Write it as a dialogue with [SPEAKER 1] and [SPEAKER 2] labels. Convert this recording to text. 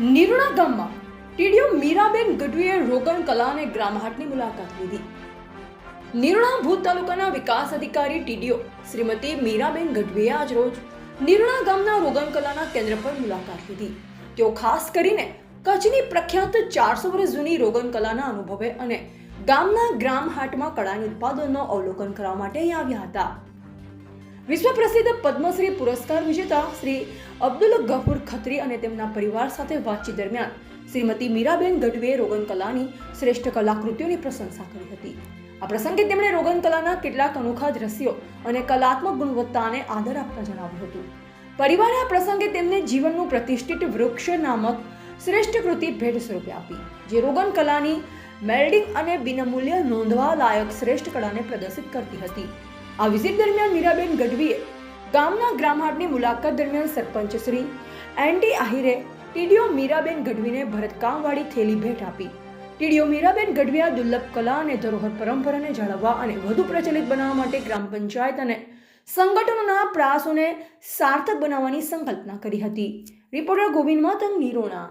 [SPEAKER 1] નિરોણા ગામમાં ટીડીઓ મીરાબેન ગઢવીએ રોગણ કલા અને ગ્રામહાટની મુલાકાત લીધી. નિરુણા ભૂત તાલુકાના વિકાસ અધિકારી ટીડીઓ શ્રીમતી મીરાબેન ગઢવીએ આજ રોજ નિરુણા ગામના રોગન કલાના કેન્દ્ર પર મુલાકાત લીધી. તેઓ ખાસ કરીને કચ્છની પ્રખ્યાત ચારસો વર્ષ જૂની રોગન કલાના અનુભવે અને ગામના ગ્રામ હાટમાં કળાની ઉત્પાદનનો અવલોકન કરવા માટે આવ્યા હતા. વિશ્વ પ્રસિદ્ધ પદ્મશ્રી પુરસ્કાર વિજેતા શ્રી અબ્દુલ ગફુર ખત્રી અને તેમના પરિવાર સાથે વાતચીત દરમિયાન શ્રીમતી મીરાબેન ગઢવીએ રોગન કલાની શ્રેષ્ઠ કલાકૃતિઓની પ્રશંસા કરી હતી. આ પ્રસંગે તેમણે રોગન કલાના કેટલાક અનોખા દ્રશ્યો અને કલાત્મક ગુણવત્તાને આદર આપતા જણાવ્યું હતું. પરિવારે આ પ્રસંગે તેમને જીવનનું પ્રતિષ્ઠિત વૃક્ષ નામક શ્રેષ્ઠ કૃતિ ભેટ સ્વરૂપે આપી, જે રોગન કલાની મેલ્ડિંગ અને બિનમૂલ્ય નોંધવા લાયક શ્રેષ્ઠ કળાને પ્રદર્શિત કરતી હતી. આ વિઝિટ દરમિયાન મીરાબેન ગઢવીએ ગામના ગ્રામહાટની મુલાકાત દરમિયાન sarpanch Shri N D Ahire TDO Miraben ગઢવીને ભરતકામવાળી થેલી ભેટ આપી. ટીડીઓ મીરાબેન ગઢવીએ દુર્લભ કલા અને ધરોહર પરંપરાને જાળવવા અને વધુ પ્રચલિત બનાવવા માટે ગ્રામ પંચાયત અને સંગઠનોના પ્રયાસોને સાર્થક બનાવવાની સંકલ્પના કરી હતી. રિપોર્ટર ગોવિંદ માતંગ નિરોણા